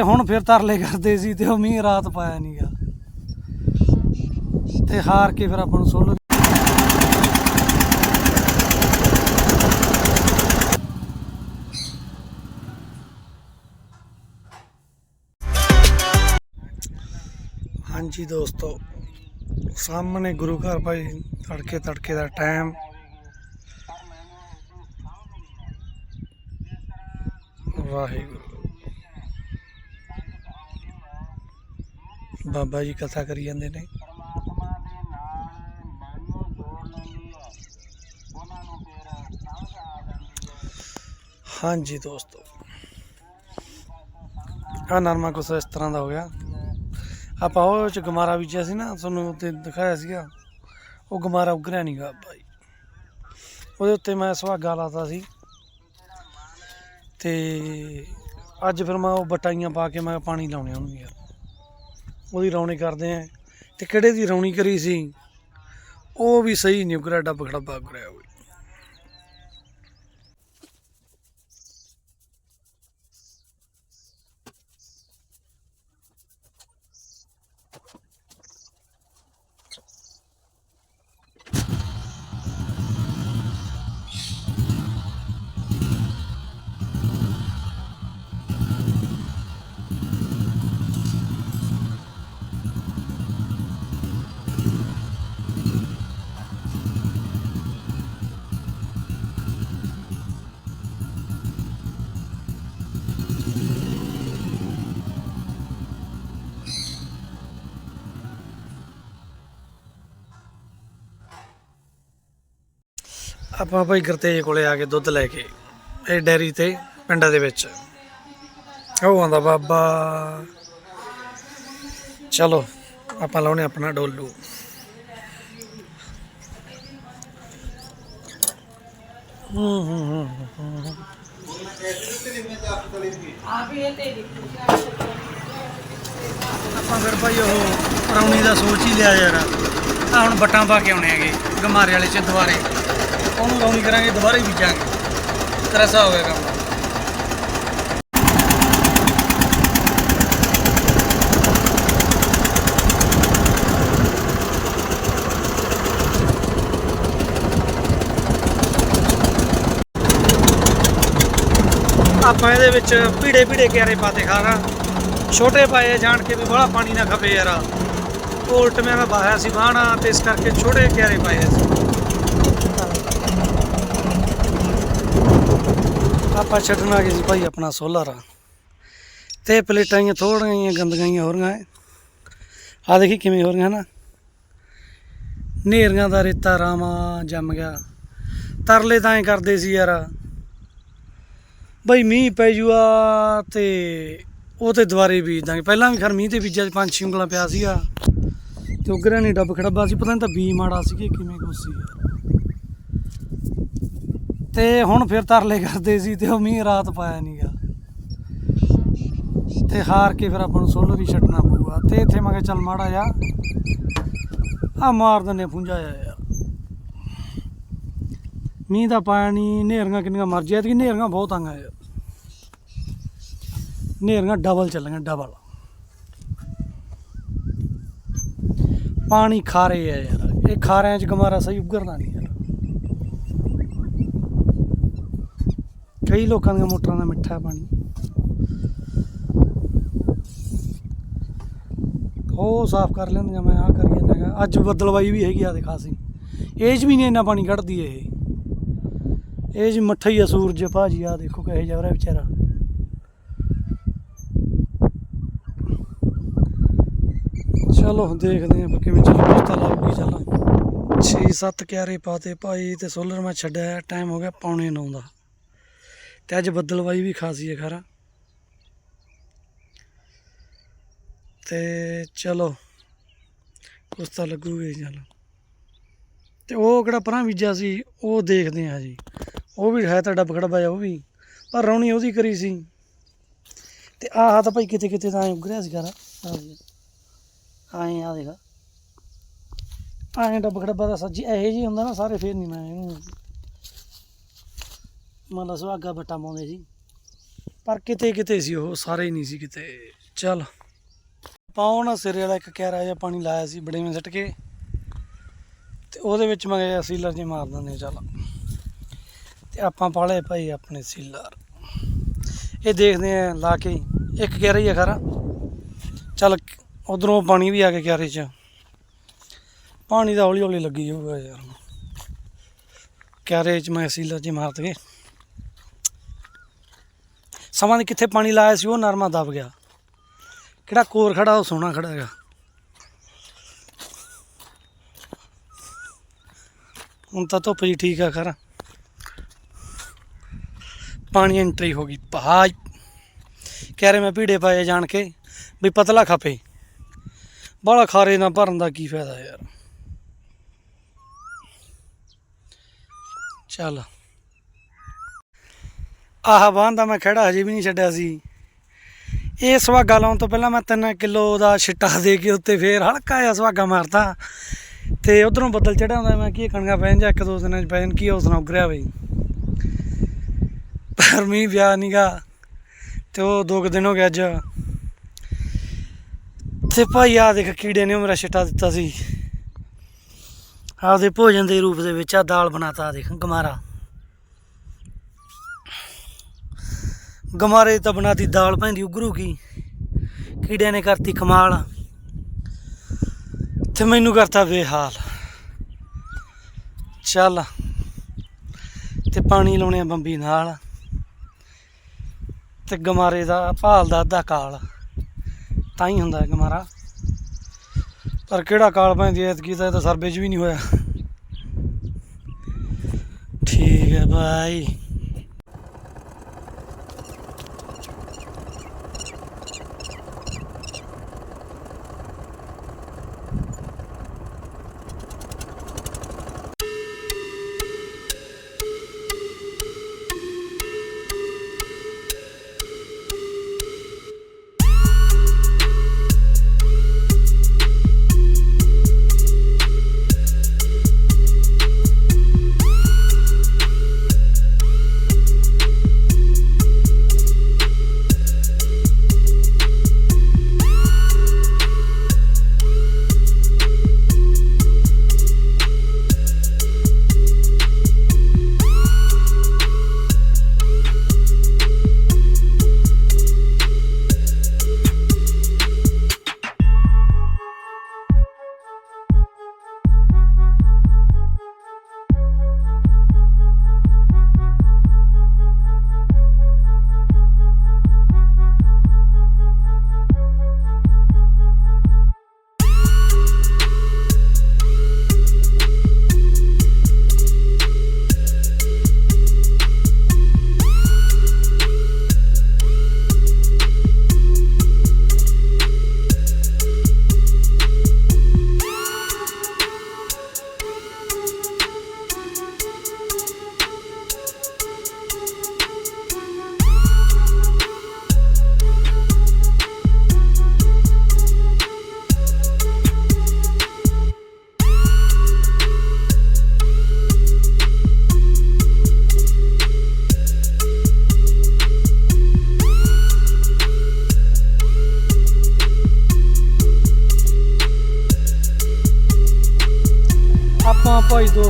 ਤੇ ਹੁਣ ਫਿਰ ਤਰਲੇ ਕਰਦੇ ਸੀ ਤੇ ਉਹ ਮੀਂਹ ਰਾਤ ਪਾਇਆ ਨਹੀਂਗਾ ਤੇ ਹਾਰ ਕੇ ਫਿਰ ਆਪਾਂ ਨੂੰ ਸੋਲਰ ਹਾਂਜੀ ਦੋਸਤੋ, ਸਾਹਮਣੇ ਗੁਰੂ ਘਰ ਭਾਈ ਤੜਕੇ ਤੜਕੇ ਦਾ ਟਾਈਮ। ਵਾਹਿਗੁਰੂ। ਬਾਬਾ ਜੀ ਕਥਾ ਕਰੀ ਜਾਂਦੇ ਨੇ। ਹਾਂਜੀ ਦੋਸਤੋ। ਆ ਨਰਮਾ ਕੁਛ ਇਸ ਤਰ੍ਹਾਂ ਦਾ ਹੋ ਗਿਆ। ਆਪਾਂ ਉਹ ਚ ਗਮਾਰਾ ਬੀਜਿਆ ਸੀ ਨਾ ਤੁਹਾਨੂੰ ਉੱਤੇ ਦਿਖਾਇਆ ਸੀਗਾ। ਉਹ ਗਮਾਰਾ ਉਗਰਿਆ ਨਹੀਂਗਾ ਭਾਈ ਉਹਦੇ ਉੱਤੇ ਮੈਂ ਸੁਹਾਗਾ ਲਾਤਾ ਸੀ। ਤੇ ਅੱਜ ਫਿਰ ਮੈਂ ਉਹ ਬਟਾਈਆਂ ਪਾ ਕੇ ਮੈਂ ਪਾਣੀ ਲਾਉਣੇ ਉਹਨੂੰ ਯਾਰ। ਉਹਦੀ ਰੌਣੀ ਕਰਦੇ ਆ। ਤੇ ਕਿਹੜੇ ਦੀ ਰੌਣੀ ਕਰੀ ਸੀ? ਉਹ ਵੀ ਸਹੀ ਨਹੀਂ ਉਗਰਿਆ ਡੱਬ ਖੜੱਬਾ ਉਗਰਿਆ ਹੋਵੇ ਆਪਾਂ ਭਾਈ ਗੁਰਤੇਜ ਕੋਲੇ ਆ ਕੇ ਦੁੱਧ ਲੈ ਕੇ ਇਹ ਡੈਰੀ ਤੇ ਪਿੰਡਾਂ ਦੇ ਵਿੱਚ। ਉਹ ਆਂਦਾ ਬਾਬਾ ਚਲੋ ਆਪਾਂ ਲਾਉਣੇ ਆਪਣਾ ਡੋਲੂ। ਹੂੰ ਹੂੰ ਹੂੰ ਹੂੰ, ਆਪਾਂ ਫਿਰ ਭਾਈ ਉਹ ਰੌਣੀ ਦਾ ਸੋਚ ਹੀ ਲਿਆ ਯਾਰ। ਆ ਹੁਣ ਬੱਟਾਂ ਪਾ ਕੇ ਆਉਣੇ ਹੈਗੇ ਗਮਾਰੇ ਵਾਲੇ ਚ ਦੁਆਰੇ ਉਹਨੂੰ ਰੌਣੀ ਕਰਾਂਗੇ, ਦੁਬਾਰੇ ਬੀਜਾਂਗੇ ਤਰਸਾ ਹੋ ਗਿਆ ਕੰਮ। ਆਪਾਂ ਇਹਦੇ ਵਿੱਚ ਭੀੜੇ ਭੀੜੇ ਕਿਆਰੇ ਪਾਤੇ ਖਾਣਾ ਛੋਟੇ ਪਾਏ ਜਾਣ ਕੇ ਵੀ ਬੜਾ ਪਾਣੀ ਨਾ ਖਪੇ ਯਾਰ। ਉਲਟ ਮੈਂ ਬਾਹਿਆ ਸੀ ਬਾਹਣਾ ਤੇ ਇਸ ਕਰਕੇ ਛੋਟੇ ਕਿਆਰੇ ਪਾਏ ਸੀ ਆਪਾਂ ਛੱਡਣ ਆ ਗਏ ਸੀ ਭਾਈ ਆਪਣਾ ਸੋਲਰ ਤੇ ਪਲੇਟਾਂ ਹੀ ਥੋੜੀਆਂ ਜਿਹੀਆਂ ਗੰਦਗਾਈਆਂ ਹੋ ਰਹੀਆਂ ਆ ਦੇਖੀ ਕਿਵੇਂ ਹੋ ਰਹੀਆਂ ਨਾ। ਨੇਰੀਆਂ ਦਾ ਰੇਤਾ ਰਾਮਾ ਜੰਮ ਗਿਆ। ਤਰਲੇ ਤਾਂ ਐ ਕਰਦੇ ਸੀ ਯਾਰ। ਬਈ ਮੀਂਹ ਪੈ ਜੂਆ ਤੇ ਉਹ ਤੇ ਦੁਬਾਰੇ ਬੀਜ ਦਾਂਗੇ। ਪਹਿਲਾਂ ਵੀ ਖਰ ਮੀਂਹ ਤੇ ਬੀਜਿਆ ਸੀ, ਪੰਜ ਛੇ ਉਂਗਲਾਂ ਪਿਆ ਸੀਗਾ। ਤੇ ਉਗਰਿਆ ਨਹੀਂ ਡੱਬ ਖੜੱਬਾ ਸੀ ਪਤਾ ਨਹੀਂ ਤਾਂ ਬੀ ਮਾੜਾ ਸੀ ਕਿ ਕਿਵੇਂ ਕੁਛ ਸੀ। ਤੇ ਹੁਣ ਫਿਰ ਤਰਲੇ ਕਰਦੇ ਸੀ ਤੇ ਉਹ ਮੀਂਹ ਰਾਤ ਪਾਇਆ ਨਹੀਂਗਾ ਤੇ ਹਾਰ ਕੇ ਫਿਰ ਆਪਾਂ ਨੂੰ ਸੋਲਰ ਹੀ ਛੱਡਣਾ ਪਊਗਾ। ਤੇ ਇੱਥੇ ਮੈਂ ਕਿਹਾ ਚੱਲ ਮਾੜਾ ਜਾ ਆ ਮਾਰ ਦਿੰਨੇ ਫੁੰਜਾ ਜਾ ਯਾਰ। ਮੀਂਹ ਦਾ ਪਾਇਆ ਨਹੀਂ ਨੇਰੀਆਂ ਕਿੰਨੀਆਂ ਮਰਜ਼ੀ ਐਤਕੀ ਨੇਰੀਆਂ ਬਹੁਤ ਆਈਆਂ ਯਾਰ। ਨੇਰੀਆਂ ਡਬਲ ਚੱਲੀਆਂ ਡਬਲ ਪਾਣੀ ਖਾਰੇ ਆ ਯਾਰ, ਇਹ ਖਾਰਿਆਂ ਚ ਗਮਾਰਾ ਸਹੀ ਉਗਰਦਾ ਨਹੀਂ ਯਾਰ ਕਈ ਲੋਕਾਂ ਦੀਆਂ ਮੋਟਰਾਂ ਦਾ ਮਿੱਠਾ ਪਾਣੀ ਉਹ ਸਾਫ਼ ਕਰ ਲੈਂਦੀਆਂ, ਮੈਂ ਆ ਕਰੀ ਜਾਂਦਾ ਅੱਜ ਬੱਦਲਵਾਈ ਵੀ ਹੈਗੀ ਆ ਖਾਸੀ ਇਹ ਚ ਵੀ ਨਹੀਂ ਇੰਨਾ ਪਾਣੀ ਕੱਢਦੀ ਇਹ। ਇਹ ਜੀ ਮੱਠਾ ਹੀ ਆ ਸੂਰਜ, ਭਾਜੀ ਆ ਦੇਖੋ ਕਹੇ ਜਾ ਰਿਹਾ ਵਿਚਾਰਾ। ਚਲੋ, ਦੇਖਦੇ ਆਪਾਂ ਕਿਵੇਂ ਚੱਲ ਪਸਤਾ ਲਾਉਗੀ ਚੱਲ। 6-7 ਕਿਆਰੇ ਪਾਤੇ ਭਾਈ, ਤੇ ਸੋਲਰ ਮੈਂ ਛੱਡਿਆ ਟਾਈਮ ਹੋ ਗਿਆ ਪੌਣੇ 9 ਦਾ। ਤੇ ਅੱਜ ਬੱਦਲਵਾਈ ਵੀ ਖਾਸੀ ਹੈ ਖਰਾ। ਤੇ ਚਲੋ, ਕੁਛ ਤਾਂ ਲੱਗੂਗੇ ਚੱਲ। ਤੇ ਉਹ ਕਿਹੜਾ ਪਰਾਂ ਬੀਜਿਆ ਸੀ, ਉਹ ਦੇਖਦੇ ਆ ਜੀ। ਉਹ ਵੀ ਹੈ ਤਾਂ ਡੱਬ ਖੜਬਾ ਉਹ ਵੀ। ਪਰ ਰੌਣੀ ਉਹਦੀ ਕਰੀ ਸੀ। ਤੇ ਆਹ ਤਾਂ ਭਾਈ ਕਿਤੇ ਕਿਤੇ ਤਾਂ ਐਂ ਉਗਰਿਆ ਸੀ ਖਰਾ। ਆਏ ਆ ਦੇਖਾ। ਆਏ ਡੱਬ ਖੜਬਾ ਦਾ ਸੱਜੀ ਇਹੋ ਜੀ ਹੁੰਦਾ ਨਾ, ਸਾਰੇ ਫੇਰ ਨਹੀਂ ਮੈਂ ਇਹਨੂੰ ਮੰਨ ਲਾ ਸੁਹਾਗਾ ਬੱਟਾ ਪਾਉਂਦੇ ਸੀ। ਪਰ ਕਿਤੇ ਕਿਤੇ ਸੀ ਉਹ, ਸਾਰੇ ਹੀ ਨਹੀਂ ਸੀ ਕਿਤੇ। ਚੱਲ ਪਾਉ ਨਾ ਸਿਰੇ ਵਾਲਾ ਇੱਕ ਕੈਰਾ ਜਿਹਾ ਪਾਣੀ ਲਾਇਆ ਸੀ, ਬੜੇ ਵਿੱਚ ਸੱਟ ਕੇ। ਤੇ ਉਹਦੇ ਵਿੱਚ ਮੈਂ ਕਿਹਾ ਸੀਲਰ ਜੇ ਮਾਰ ਦਿੰਦੇ ਹਾਂ ਚੱਲ। ਤੇ ਆਪਾਂ ਪਾਲੇ ਭਾਈ ਆਪਣੇ ਸੀਲਰ। ਇਹ ਦੇਖਦੇ ਆ, ਲਾ ਕੇ ਇੱਕ ਕਹਿ ਹੀ ਆ ਖਰਾ। ਚੱਲ, ਉਧਰੋਂ ਪਾਣੀ ਵੀ ਆ ਗਿਆ ਕਿਆਰੇ 'ਚ। ਪਾਣੀ ਤਾਂ ਹੌਲੀ ਹੌਲੀ ਲੱਗੀ ਜਾਊਗਾ ਯਾਰ। ਕਿਆਰੇ 'ਚ ਮੈਂ ਸੀਲਰ ਜੀ ਮਾਰ ਦਗੇ ਸਮਾਂ ਦੇ ਕਿੱਥੇ ਪਾਣੀ ਲਾਇਆ ਸੀ, ਉਹ ਨਰਮਾ ਦਬ ਗਿਆ। ਕਿਹੜਾ ਕੋਰ ਖੜਾ, ਉਹ ਸੋਹਣਾ ਖੜਾ ਹੈਗਾ। ਹੁਣ ਤਾਂ ਧੁੱਪ ਜੀ ਠੀਕ ਆ, ਖਰਾ। ਪਾਣੀ ਐਂਟਰੀ ਹੋ ਗਈ। ਭਾਈ, ਕਹਿ ਰਹੇ ਮੈਂ ਭੀੜੇ ਪਾਏ ਜਾਣ ਕੇ, ਵੀ ਪਤਲਾ ਖਾਪੇ। ਬਾਹਲਾ ਖਾਰੇ ਨਾ ਭਰਨ ਦਾ ਕੀ ਫਾਇਦਾ ਯਾਰ। ਚੱਲ। ਆਹ ਬਾਂਹ ਦਾ ਮੈਂ ਖੜਾ ਹਜੇ ਵੀ ਨਹੀਂ ਛੱਡਿਆ ਸੀ। ਇਹ ਸੁਹਾਗਾ ਲਾਉਣ ਤੋਂ ਪਹਿਲਾਂ ਮੈਂ 3 ਕਿਲੋ ਦਾ ਛਿੱਟਾ ਦੇ ਕੇ ਉੱਤੇ ਫੇਰ ਹਲਕਾ ਜਿਹਾ ਸੁਹਾਗਾ ਮਾਰਤਾ। ਤੇ ਉਧਰੋਂ ਬੱਦਲ ਚੜਿਆ ਹੁੰਦਾ, ਮੈਂ ਕੀ ਕਣਗਾ ਪੈਣ ਜਾਂ ਇੱਕ ਦੋ ਦਿਨਾਂ ਚ ਪੈਣ, ਕੀ ਉਸ ਨਾਲ ਉਗਰਿਆ ਬਈ। ਪਰ ਮੀਂਹ ਪਿਆ ਨੀਗਾ ਤੇ ਉਹ ਦੋ ਕੁ ਦਿਨ ਹੋ ਗਏ ਅੱਜ। ਤੇ ਭਾਈ ਆ ਦੇਖ ਕੀੜੇ ਨੇ ਮੇਰਾ ਛਿੱਟਾ ਦਿੱਤਾ ਸੀ। ਆਪਦੇ ਭੋਜਨ ਦੇ ਰੂਪ ਦੇ ਵਿੱਚ ਆ ਦਾਲ ਬਣਾਤਾ ਆਹ ਦੇਖ ਗਮਾਰਾ। ਗਮਾਰੇ ਤਾਂ ਬਣਾਤੀ ਦਾਲ ਪੈਂਦੀ ਉਗਰੂ ਕੀ। ਕੀੜਿਆਂ ਨੇ ਕਰਤੀ ਕਮਾਲ। ਤੇ ਮੈਨੂੰ ਕਰਤਾ ਬੇਹਾਲ। ਚੱਲ। ਤੇ ਪਾਣੀ ਲਾਉਣੇ ਆ ਬੰਬੀ ਨਾਲ। ਤੇ ਗਮਾਰੇ ਦਾ ਭਾਲ ਦਾ ਅੱਧਾ ਕਾਲ। ਤਾਂ ਹੀ ਹੁੰਦਾ ਗਮਾਰਾ। ਪਰ ਕਿਹੜਾ ਕਾਲ ਪੈਂਦੀ ਐ ਕੀ ਤਾਂ ਸਰਵੇ 'ਚ ਵੀ ਨਹੀਂ ਹੋਇਆ। ਠੀਕ ਹੈ ਬਾਈ। ਭਾਈ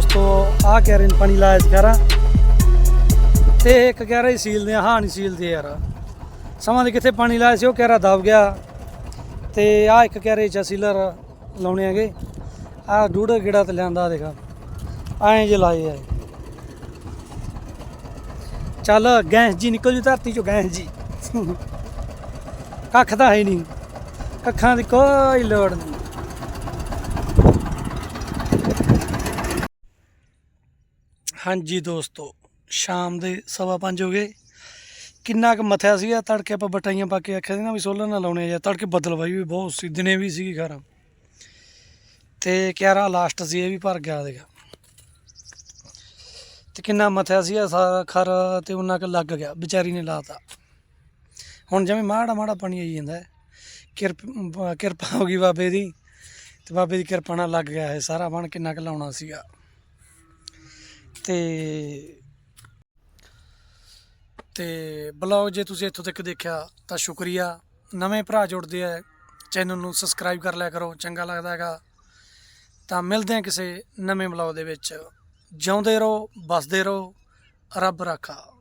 ਦੋਸਤੋ, ਆਹ ਕਹਿ ਪਾਣੀ ਲਾਇਆ ਸੀ ਕਰਾਂ ਤੇ ਇੱਕ ਕਹਿ ਰਿਹਾ ਸੀ ਸੀਲਦੇ ਹਾਂ ਨਹੀਂ ਸੀਲਦੇ ਯਾਰ। ਸਮਾਂ ਦੇ ਕਿੱਥੇ ਪਾਣੀ ਲਾਇਆ ਸੀ, ਉਹ ਕਹਿਰਾ ਰਿਹਾ ਦਬ ਗਿਆ। ਤੇ ਆਹ ਇੱਕ ਕਹਿ ਰਹੇ ਚਾ ਸੀਲਰ ਲਾਉਣੇ ਹੈਗੇ। ਆਹ ਡੂੜਾ ਗਿੜਾ ਤੇ ਲਿਆਂਦਾ, ਦੇਖਾ। ਐਂ ਜੇ ਲਾਏ ਆ ਚੱਲ, ਗੈਸ ਜੀ ਨਿਕਲ ਜੂ ਧਰਤੀ ਚੋਂ, ਗੈਸ ਜੀ। ਕੱਖ ਤਾਂ ਹੈ ਨਹੀਂ ਕੱਖਾਂ ਦੀ ਕੋਈ ਲੋੜ ਨਹੀਂ ਹਾਂਜੀ ਦੋਸਤੋ, ਸ਼ਾਮ ਦੇ ਸਵਾ ਪੰਜ ਹੋ ਗਏ। ਕਿੰਨਾ ਕੁ ਮਥਿਆ ਸੀਗਾ, ਤੜਕੇ ਆਪਾਂ ਬਟਾਈਆਂ ਪਾ ਕੇ ਆਖਿਆ ਸੀ ਨਾ ਵੀ ਸੋਲਰ ਨਾ ਲਾਉਣੇ ਜਾਂ ਤੜਕੇ ਬੱਦਲਵਾਈ ਵੀ ਬਹੁਤ ਸੀ, ਦਿਨੇ ਵੀ ਸੀਗੀ ਘਰ ਤੇ ਕਿਆਰਾ ਲਾਸਟ ਸੀ, ਇਹ ਵੀ ਭਰ ਗਿਆ ਦੇਗਾ ਤੇ ਕਿੰਨਾ ਮਥਿਆ ਸੀਗਾ ਸਾਰਾ ਖਰ ਤੇ ਉਹਨਾਂ ਕੁ ਲੱਗ ਗਿਆ, ਵਿਚਾਰੀ ਨੇ ਲਾਤਾ। ਹੁਣ ਜਿਵੇਂ ਮਾੜਾ ਮਾੜਾ ਪਾਣੀ ਆਈ ਜਾਂਦਾ ਕਿਰਪਾ ਕਿਰਪਾ ਹੋ ਗਈ ਬਾਬੇ ਦੀ, ਤੇ ਬਾਬੇ ਦੀ ਕਿਰਪਾ ਨਾਲ ਲੱਗ ਗਿਆ ਇਹ ਸਾਰਾ, ਬਣ ਕਿੰਨਾ ਕੁ ਲਾਉਣਾ ਸੀਗਾ। ਤੇ ਤੇ ਬਲੌਗ ਜੇ ਤੁਸੀਂ ਇੱਥੋਂ ਤੱਕ ਦੇਖਿਆ ਤਾਂ ਸ਼ੁਕਰੀਆ। ਨਵੇਂ ਭਰਾ ਜੁੜਦੇ ਆ ਚੈਨਲ ਨੂੰ ਸਬਸਕ੍ਰਾਈਬ ਕਰ ਲਿਆ ਕਰੋ, ਚੰਗਾ ਲੱਗਦਾ ਹੈਗਾ। ਤਾਂ ਮਿਲਦੇ ਆ ਕਿਸੇ ਨਵੇਂ ਬਲੌਗ ਦੇ ਵਿੱਚ। ਜਿਉਂਦੇ ਰਹੋ ਬਸਦੇ ਰਹੋ, ਰੱਬ ਰਾਖਾ।